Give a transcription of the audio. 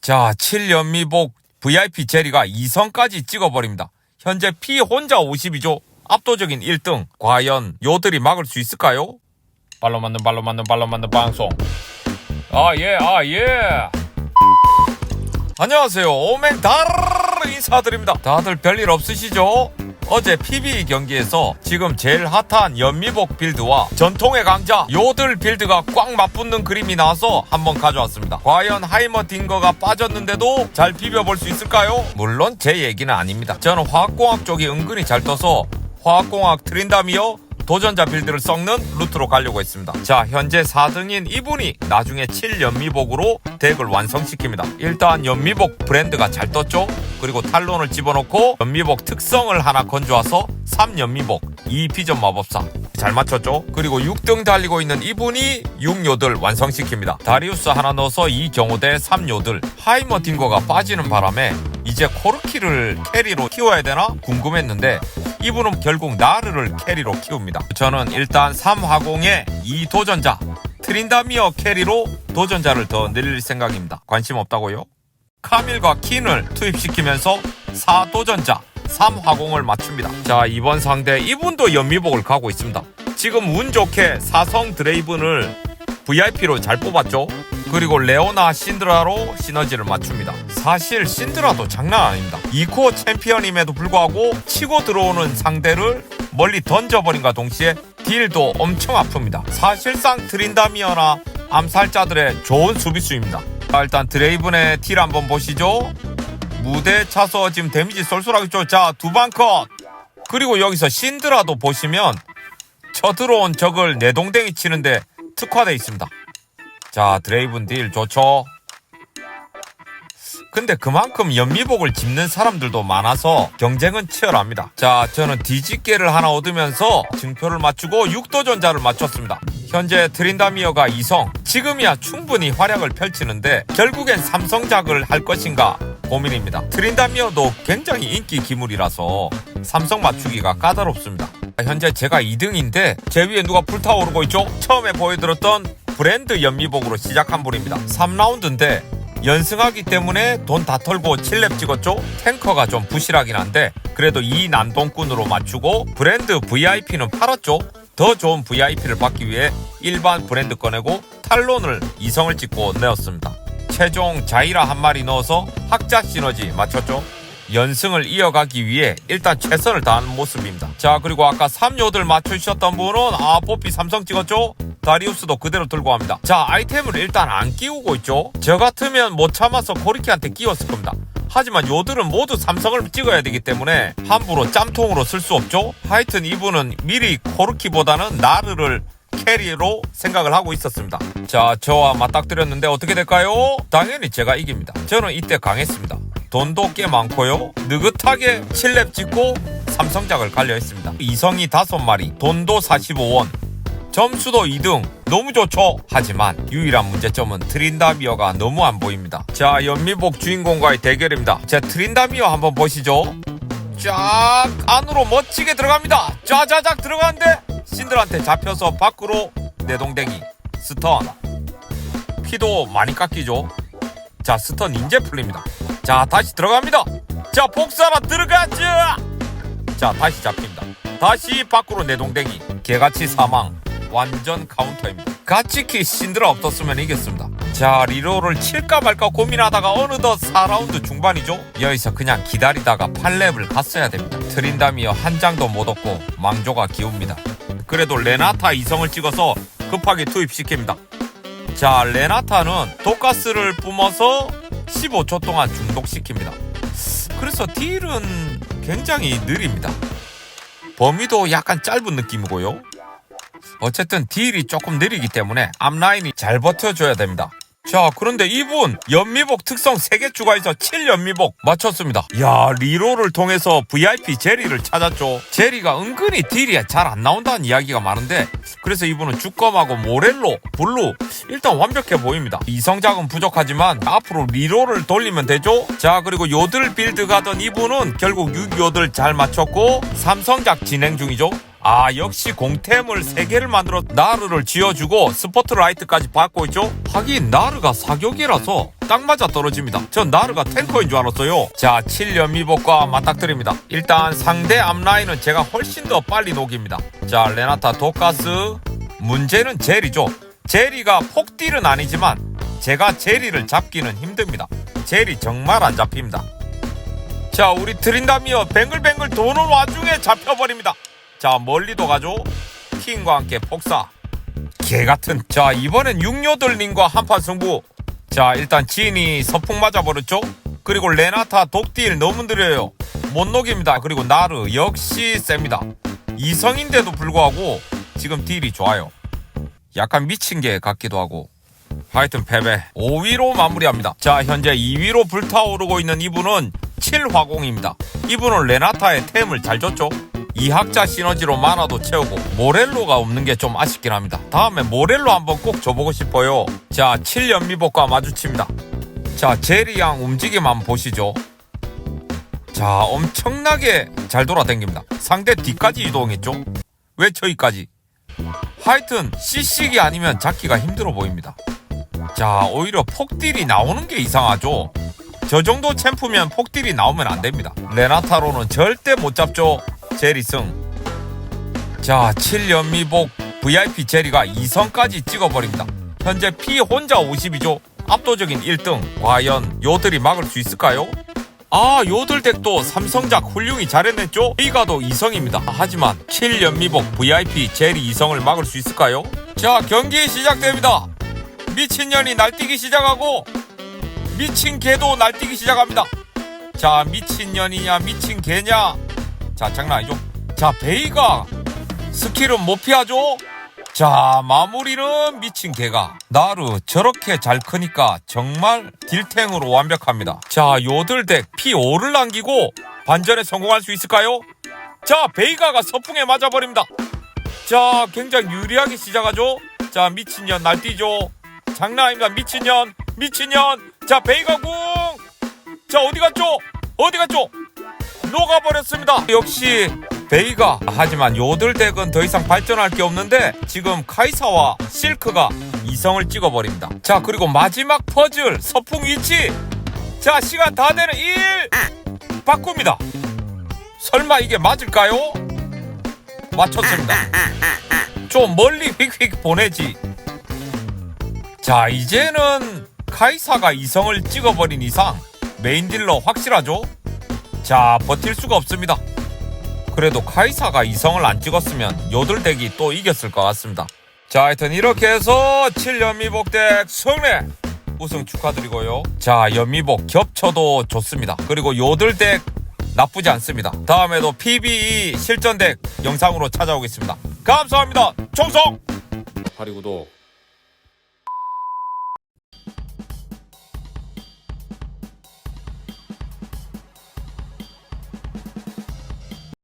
자, 7연미복 VIP 제리가 2성까지 찍어버립니다. 현재 피 혼자 50이죠. 압도적인 1등. 과연 요들이 막을 수 있을까요? 발로 맞는 발로 맞는 발로 맞는 방송. 아, 예, 아, 예. 안녕하세요. 오맹다르 인사드립니다. 다들 별일 없으시죠? 어제 PB 경기에서 지금 제일 핫한 연미복 빌드와 전통의 강자 요들 빌드가 꽉 맞붙는 그림이 나와서 한번 가져왔습니다. 과연 하이머 딩거가 빠졌는데도 잘 비벼볼 수 있을까요? 물론 제 얘기는 아닙니다. 저는 화학공학 쪽이 은근히 잘 떠서 화학공학 트린다미어 도전자 빌드를 썩는 루트로 가려고 했습니다. 자, 현재 4등인 이분이 나중에 7연미복으로 덱을 완성시킵니다. 일단 연미복 브랜드가 잘 떴죠? 그리고 탈론을 집어넣고 연미복 특성을 하나 건져와서 3연미복 2비전 마법사 잘 맞췄죠? 그리고 6등 달리고 있는 이분이 6요들 완성시킵니다. 다리우스 하나 넣어서 2경호대 3요들 하이머 딩거가 빠지는 바람에 이제 코르키를 캐리로 키워야 되나 궁금했는데 이분은 결국 나르를 캐리로 키웁니다. 저는 일단 3화공의 이 도전자 트린다미어 캐리로 도전자를 더 늘릴 생각입니다. 관심 없다고요? 카밀과 킨을 투입시키면서 4도전자 3화공을 맞춥니다. 자 이번 상대 이분도 연미복을 가고 있습니다. 지금 운 좋게 사성 드레이븐을 VIP로 잘 뽑았죠. 그리고 레오나 신드라로 시너지를 맞춥니다. 사실 신드라도 장난 아닙니다. 2코어 챔피언임에도 불구하고 치고 들어오는 상대를 멀리 던져버린과 동시에 딜도 엄청 아픕니다. 사실상 트린다미어나 암살자들의 좋은 수비수입니다. 자, 일단 드레이븐의 딜 한번 보시죠. 무대 차서 지금 데미지 쏠쏠하겠죠. 자, 두 방 컷. 그리고 여기서 신드라도 보시면 쳐 들어온 적을 내동댕이 치는데 특화돼 있습니다. 자, 드레이븐 딜 좋죠. 근데 그만큼 연미복을 집는 사람들도 많아서 경쟁은 치열합니다. 자, 저는 뒤집개를 하나 얻으면서 증표를 맞추고 6도전자를 맞췄습니다. 현재 트린다미어가 2성. 지금이야 충분히 활약을 펼치는데 결국엔 삼성작을 할 것인가 고민입니다. 트린다미어도 굉장히 인기 기물이라서 삼성 맞추기가 까다롭습니다. 현재 제가 2등인데 제 위에 누가 불타오르고 있죠? 처음에 보여드렸던 브랜드 연미복으로 시작한 분입니다. 3라운드인데 연승하기 때문에 돈 다 털고 7렙 찍었죠? 탱커가 좀 부실하긴 한데 그래도 이 난동꾼으로 맞추고 브랜드 VIP는 팔았죠? 더 좋은 VIP를 받기 위해 일반 브랜드 꺼내고 탈론을 이성을 찍고 내었습니다. 최종 자이라 한 마리 넣어서 학자 시너지 맞췄죠? 연승을 이어가기 위해 일단 최선을 다하는 모습입니다. 자 그리고 아까 3요들 맞추셨던 분은 아 뽀삐 삼성 찍었죠? 다리우스도 그대로 들고 갑니다. 자 아이템을 일단 안 끼우고 있죠? 저 같으면 못 참아서 코리키한테 끼웠을 겁니다. 하지만 요들은 모두 삼성을 찍어야 되기 때문에 함부로 짬통으로 쓸 수 없죠? 하여튼 이분은 미리 코르키보다는 나르를 캐리로 생각을 하고 있었습니다. 자, 저와 맞닥뜨렸는데 어떻게 될까요? 당연히 제가 이깁니다. 저는 이때 강했습니다. 돈도 꽤 많고요. 느긋하게 7렙 찍고 삼성작을 갈려 했습니다. 이성이 5마리, 돈도 45원, 점수도 2등. 너무 좋죠? 하지만 유일한 문제점은 트린다미어가 너무 안 보입니다. 자, 연미복 주인공과의 대결입니다. 자, 트린다미어 한번 보시죠. 쫙 안으로 멋지게 들어갑니다. 짜자작 들어가는데 신들한테 잡혀서 밖으로 내동댕이 스턴 피도 많이 깎이죠. 자 스턴 인제 풀립니다. 자 다시 들어갑니다. 자 복사라 들어가자. 자 다시 잡힙니다. 다시 밖으로 내동댕이 개같이 사망 완전 카운터입니다. 가치키 신드라 없었으면 이겼습니다. 자 리로를 칠까 말까 고민하다가 어느덧 4라운드 중반이죠. 여기서 그냥 기다리다가 8렙을 갔어야 됩니다. 트린다미어 한 장도 못 얻고 망조가 기웁니다. 그래도 레나타 이성을 찍어서 급하게 투입시킵니다. 자 레나타는 독가스를 뿜어서 15초 동안 중독시킵니다. 그래서 딜은 굉장히 느립니다. 범위도 약간 짧은 느낌이고요. 어쨌든 딜이 조금 느리기 때문에 앞라인이 잘 버텨줘야 됩니다. 자, 그런데 이분 연미복 특성 3개 추가해서 7연미복 맞췄습니다. 야, 리로를 통해서 VIP 제리를 찾았죠. 제리가 은근히 딜이 잘 안 나온다는 이야기가 많은데 그래서 이분은 주검하고 모렐로, 블루 일단 완벽해 보입니다. 이성작은 부족하지만 앞으로 리로를 돌리면 되죠. 자, 그리고 요들 빌드 가던 이분은 결국 6요들 잘 맞췄고 삼성작 진행 중이죠. 아 역시 공템을 3개를 만들어 나르를 지어주고 스포트라이트까지 받고 있죠? 하긴 나르가 사격이라서 딱 맞아 떨어집니다. 전 나르가 탱커인 줄 알았어요. 자 7연미복과 맞닥뜨립니다. 일단 상대 앞라인은 제가 훨씬 더 빨리 녹입니다. 자 레나타 도가스. 문제는 제리죠. 제리가 폭딜은 아니지만 제가 제리를 잡기는 힘듭니다. 제리 정말 안 잡힙니다. 자 우리 트린다미어 뱅글뱅글 도는 와중에 잡혀버립니다 자 멀리도 가죠. 킹과 함께 폭사. 개같은. 자 이번엔 육녀들님과 한판 승부. 자 일단 진이 서풍 맞아버렸죠. 그리고 레나타 독딜 너무 느려요. 못 녹입니다. 그리고 나르 역시 셉니다. 이성인데도 불구하고 지금 딜이 좋아요. 약간 미친 게 같기도 하고. 하여튼 패배. 5위로 마무리합니다. 자 현재 2위로 불타오르고 있는 이분은 7화공입니다. 이분은 레나타의 템을 잘 줬죠 이학자 시너지로 만화도 채우고 모렐로가 없는 게 좀 아쉽긴 합니다. 다음에 모렐로 한번 꼭 줘보고 싶어요. 자 7연미복과 마주칩니다. 자 제리양 움직임 한번 보시죠. 자 엄청나게 잘 돌아다닙니다. 상대 뒤까지 이동했죠? 왜 저기까지? 하여튼 CC기 아니면 잡기가 힘들어 보입니다. 자 오히려 폭딜이 나오는 게 이상하죠? 저 정도 챔프면 폭딜이 나오면 안 됩니다. 레나타로는 절대 못 잡죠 제리승 자 7연미복 VIP 제리가 2성까지 찍어버립니다 현재 피 혼자 50이죠 압도적인 1등 과연 요들이 막을 수 있을까요? 아 요들 덱도 삼성작 훌륭히 잘해냈죠 이가도 2성입니다 하지만 7연미복 VIP 제리 2성을 막을 수 있을까요? 자 경기 시작됩니다 미친년이 날뛰기 시작하고 미친 개도 날뛰기 시작합니다. 자, 미친년이냐, 미친 개냐. 자, 장난 아니죠? 자, 베이가 스킬은 못 피하죠? 자, 마무리는 미친 개가. 나르 저렇게 잘 크니까 정말 딜탱으로 완벽합니다. 자, 요들덱 P5를 남기고 반전에 성공할 수 있을까요? 자, 베이가가 서풍에 맞아버립니다. 자, 굉장히 유리하게 시작하죠? 자, 미친년 날뛰죠? 장난 아닙니다. 미친년, 미친년. 자, 베이가 궁. 자, 어디 갔죠? 어디 갔죠? 녹아버렸습니다. 역시 베이가. 하지만 요들 덱은 더 이상 발전할 게 없는데 지금 카이사와 실크가 이성을 찍어버립니다. 자, 그리고 마지막 퍼즐 서풍 위치. 자, 시간 다 되는 1 바꿉니다. 설마 이게 맞을까요? 맞췄습니다. 좀 멀리 휙휙 보내지. 자 이제는 카이사가 이성을 찍어버린 이상 메인 딜러 확실하죠? 자 버틸 수가 없습니다. 그래도 카이사가 이성을 안 찍었으면 요들덱이 또 이겼을 것 같습니다. 자 하여튼 이렇게 해서 7연미복덱 승리! 우승 축하드리고요. 자 연미복 겹쳐도 좋습니다. 그리고 요들덱 나쁘지 않습니다. 다음에도 PBE 실전덱 영상으로 찾아오겠습니다. 감사합니다. 총성! 파리 구독